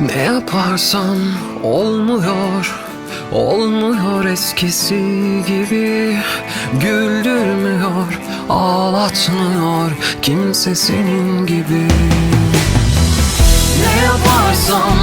Ne yaparsam olmuyor Olmuyor eskisi gibi. Güldürmüyor, ağlatmıyor Kimse senin gibi. Ne yaparsam